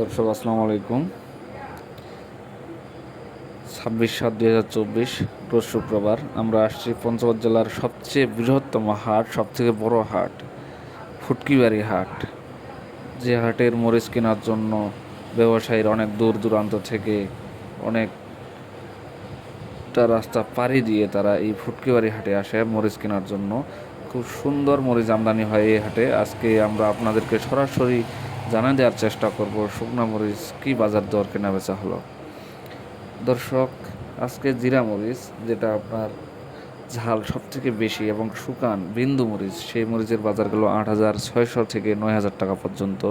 দর্শক, আসসালামু আলাইকুম। ছাব্বিশ সাত দুই হাজার চব্বিশ, রোজ শুক্রবার, আমরা আসছি পঞ্চগড় জেলার সবচেয়ে বৃহত্তম হাট, সবথেকে বড় হাট, ফুটকিবাড়ি হাট। যে হাটের মরিচ কেনার জন্য ব্যবসায়ীর অনেক দূর দূরান্ত থেকে অনেকটা রাস্তা পাড়ি দিয়ে তারা এই ফুটকিবাড়ি হাটে আসে মরিচ কেনার জন্য। খুব সুন্দর মরিচ আমদানি হয় এই হাটে। আজকে আমরা আপনাদেরকে সরাসরি জানা দেওয়ার চেষ্টা করব, শুকনা মরিচ কী বাজার দর কেনা বেচা হলো? দর্শক, আজকে জিরা মরিচ, যেটা আপনার ঝাল সব থেকে বেশি এবং শুকান বিন্দু মরিচ, সেই মরিচের বাজার গেল আট হাজার ছয়শো থেকে নয় হাজার টাকা পর্যন্ত।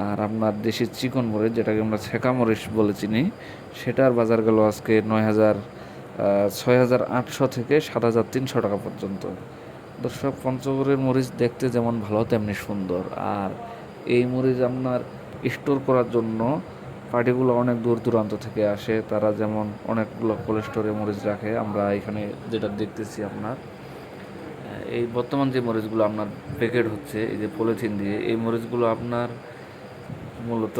আর আপনার দেশি চিকন মরিচ, যেটাকে আমরা ছেঁকা মরিচ বলে চিনি, সেটার বাজার গেল আজকে নয় হাজার ছয় হাজার আটশো থেকে সাত হাজার তিনশো টাকা পর্যন্ত। দর্শক, পঞ্চগড়ের মরিচ দেখতে যেমন ভালো, তেমনি সুন্দর। আর এই মরিচ আপনার স্টোর করার জন্য পার্টিগুলো অনেক দূর দূরান্ত থেকে আসে। তারা যেমন অনেকগুলো কোল্ড স্টোরে মরিচ রাখে, আমরা এখানে যেটা দেখতেছি আপনার এই বর্তমান যে মরিচগুলো আপনার প্যাকেট হচ্ছে, এই যে পলিথিন দিয়ে, এই মরিচগুলো আপনার মূলত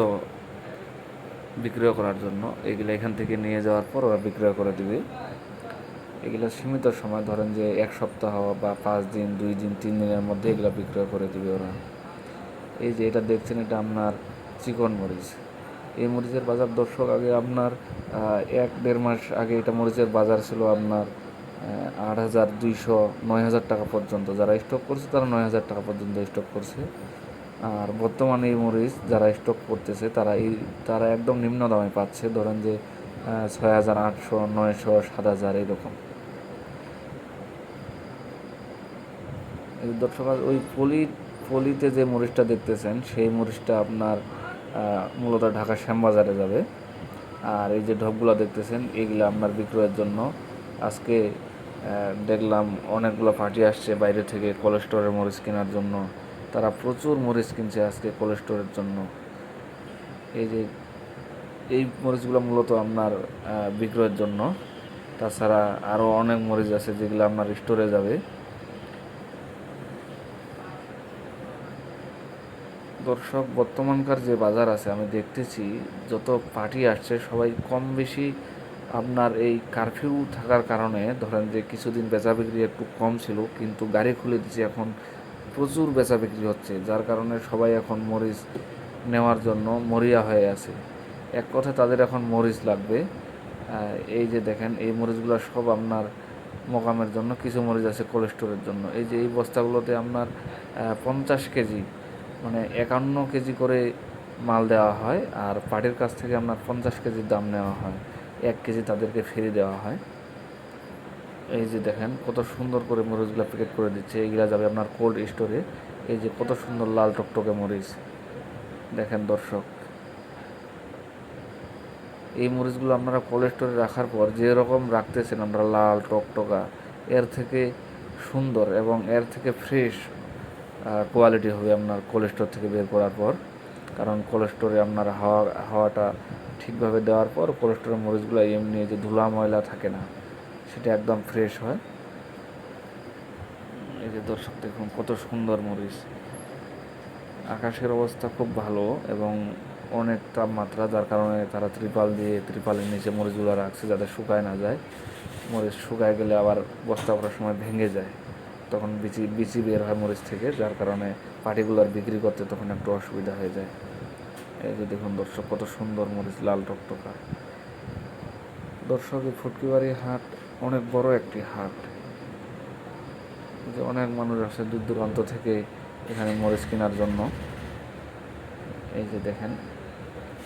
বিক্রয় করার জন্য। এগুলো এখান থেকে নিয়ে যাওয়ার পর ওরা বিক্রয় করে দিবে। এগুলো সীমিত সময়, ধরেন যে এক সপ্তাহ বা পাঁচ দিন, দুই দিন, তিন দিনের মধ্যে এগুলো বিক্রয় করে দিবে ওরা। এই যে এটা দেখছেন, এটা আপনার চিকন মরিচ। এই মরিচের বাজার, দর্শক, আগে আপনার এক দেড় মাস আগে এটা মরিচের বাজার ছিল আপনার আট হাজার দুইশো নয় হাজার টাকা পর্যন্ত। যারা স্টক করছে, তারা নয় হাজার টাকা পর্যন্ত স্টক করছে। আর বর্তমানে এই মরিচ যারা স্টক করতেছে, তারা এই, তারা একদম নিম্ন দামে পাচ্ছে। ধরেন যে ছয় হাজার আটশো, নয়শো, সাত হাজার, এরকম। দর্শক ওই পলি, পলিতে যে মরিচটা দেখতেছেন, সেই মরিচটা আপনার মূলত ঢাকা শ্যামবাজারে যাবে। আর এই যে ঢপগুলো দেখতেছেন এইগুলো আপনার বিক্রয়ের জন্য। আজকে দেখলাম অনেকগুলো পার্টি আসছে বাইরে থেকে কোলেস্টোরের মরিচ কেনার জন্য। তারা প্রচুর মরিচ কিনছে আজকে কোলেস্টোরের জন্য। এই যে, এই মরিচগুলো মূলত আপনার বিক্রয়ের জন্য। তাছাড়া আরও অনেক মরিচ আছে যেগুলো আপনার স্টোরে যাবে। দর্শক, বর্তমানকার যে বাজার আছে, আমি দেখতেছি যত পার্টি আসছে, সবাই কম বেশি আপনার এই কারফিউ থাকার কারণে, ধরেন যে কিছুদিন বেচা বিক্রি একটু কম ছিল, কিন্তু গাড়ি খুলে দিচ্ছে এখন প্রচুর বেচা বিক্রি হচ্ছে, যার কারণে সবাই এখন মরিচ নেওয়ার জন্য মরিয়া হয়ে আছে। এক কথায় তাদের এখন মরিচ লাগবে। এই যে দেখেন, এই মরিচগুলো সব আপনার মোকামের জন্য, কিছু মরিচ আছে কোলেস্টোরের জন্য। এই যে এই বস্তাগুলোতে আপনার পঞ্চাশ কেজি মানে একান্ন কেজি করে মাল দেওয়া হয় আর পাটির কাছ থেকে আপনার পঞ্চাশ কেজির দাম নেওয়া হয়। এক কেজি তাদেরকে ফ্রি দেওয়া হয়। এই যে দেখেন, কত সুন্দর করে মরিচগুলো প্যাকেট করে দিচ্ছে। এইগুলা যাবে আপনার কোল্ড স্টোরে এই যে কত সুন্দর লাল টকটকে মরিচ। দেখেন দর্শক। এই মরিচগুলো আপনারা কোল্ড স্টোরে রাখার পর যে রকম রাখতেছেন আমরা লাল টকটকা, এর থেকে সুন্দর এবং এর থেকে ফ্রেশ কোয়ালিটি হবে আপনার কোল্ড থেকে বের করার পর। কারণ কোল্ড স্টোরে আপনার হাওয়া, হাওয়াটা ঠিকভাবে দেওয়ার পর কোল্ড স্টোরের মরিচগুলো এমনি যে ধুলা ময়লা থাকে না, সেটা একদম ফ্রেশ হয়। এই যে দর্শক দেখুন, কত সুন্দর মরিচ। আকাশের অবস্থা খুব ভালো এবং অনেক তাপমাত্রা, যার কারণে তারা ত্রিপাল দিয়ে ত্রিপালের নিচে মরিচগুলো রাখছে যাতে শুকায় না যায়। মরিচ শুকায় গেলে আবার বস্তা করার সময় ভেঙে যায়। তখন বিচি বিচি বের হয় মরিচ থেকে, যার কারণে পার্টিকুলার বিক্রি করতে তখন একটু অসুবিধা হয়ে যায়। এই যে দেখুন দর্শক, কত সুন্দর মরিচ, লাল টকটকা। দর্শক, এই ফুটকিবাড়ি হাট অনেক বড় একটি হাট। যে অনেক মানুষ আসে দূর দূরান্ত থেকে এখানে মরিচ কেনার জন্য। এই যে দেখেন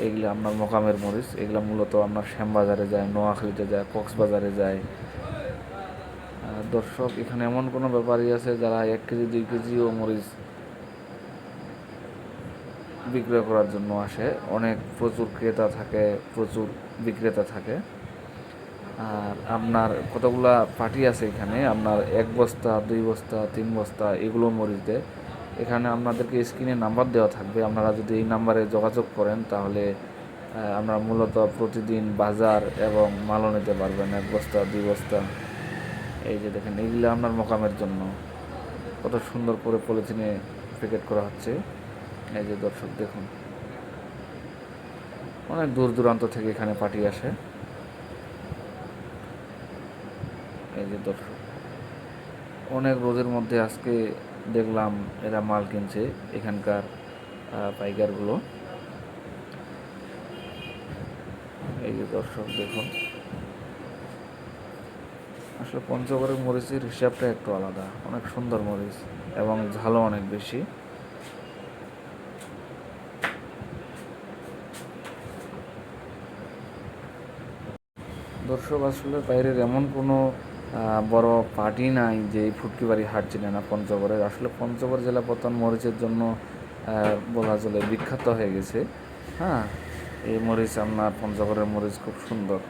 এইগুলো আপনার মোকামের মরিচ, এগুলো মূলত আপনার শ্যামবাজারে যায়, নোয়াখালীতে যায়, কক্সবাজারে যায়। দর্শক, এখানে এমন কোনো ব্যাপারই আছে যারা এক কেজি, দুই কেজিও মরিচ বিক্রয় করার জন্য আসে? অনেক প্রচুর ক্রেতা থাকে, প্রচুর বিক্রেতা থাকে। আর আপনার কতগুলা পার্টি আছে এখানে? আপনার এক বস্তা, দুই বস্তা, তিন বস্তা, এগুলো মরিচ দেয়। এখানে আপনাদেরকে স্ক্রিনে নাম্বার দেওয়া থাকবে। আপনারা যদি এই নাম্বারে যোগাযোগ করেন, তাহলে আমরা মূলত প্রতিদিন বাজার এবং মালও নিতে পারবেন। এক বস্তা, দুই বস্তা। এই যে দেখেন এইগুলো আপনার মোকামের জন্য কত সুন্দর করে পলিথিনে প্যাকেট করা হচ্ছে। এই যে দর্শক, দেখুন। অনেক দূর দূরান্ত থেকে এখানে পার্টি আসে। এই যে দর্শক, অনেক রোদের মধ্যে আজকে দেখলাম এরা মাল কিনছে এখানকার পাইকারগুলো। এই যে দর্শক, দেখুন। আসলে পঞ্চগড়ের মরিচের হিসাবটা একটু আলাদা। অনেক সুন্দর মরিচ এবং ঝালও অনেক বেশি। দর্শক, আসলে বাইরের এমন কোনো বড় পার্টি নাই যে এই ফুটকি বাড়ি হাট চিনে না পঞ্চগড়ের আসলে পঞ্চগড় জেলা পতন মরিচের জন্য বলা চলে বিখ্যাত হয়ে গেছে। হ্যাঁ এই মরিচ আপনার পঞ্চগড়ের মরিচ খুব সুন্দর।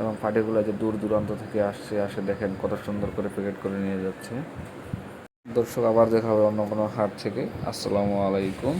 এবং পার্টিগুলো যে দূর দূরান্ত থেকে আসছে, আসে দেখেন কত সুন্দর করে প্যাকেট করে নিয়ে যাচ্ছে। দর্শক, আবার দেখা হবে অন্য কোনো হাট থেকে। আসসালামু আলাইকুম।